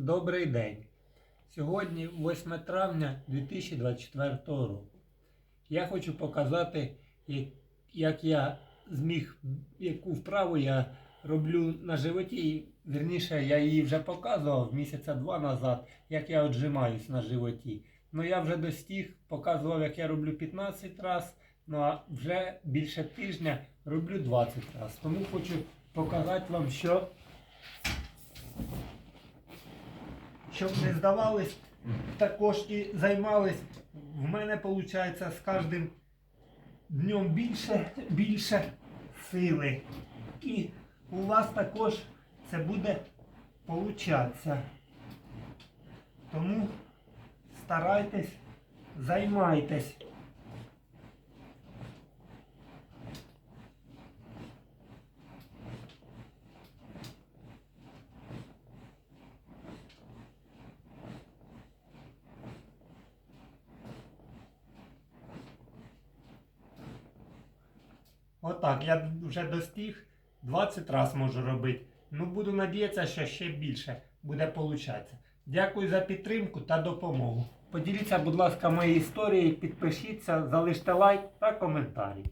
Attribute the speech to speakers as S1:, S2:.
S1: Добрий день. Сьогодні 8 травня 2024 року. Я хочу показати, як- я зміг, яку вправу я роблю на животі. Вірніше, я її вже показував місяця два назад, як я отжимаюсь на животі. Ну я вже достиг, показував, як я роблю 15 разів, ну а вже більше тижня роблю 20 разів. Тому хочу показати вам, що щоб не здавались, також і займались. В мене виходить з кожним днем більше, більше сили. І у вас також це буде получатися. Тому старайтесь, займайтесь. Отак, я вже достиг, 20 разів можу робити. Ну, буду надіятися, що ще більше буде получатися. Дякую за підтримку та допомогу. Поділіться, будь ласка, моєю історією, підпишіться, залиште лайк та коментарі.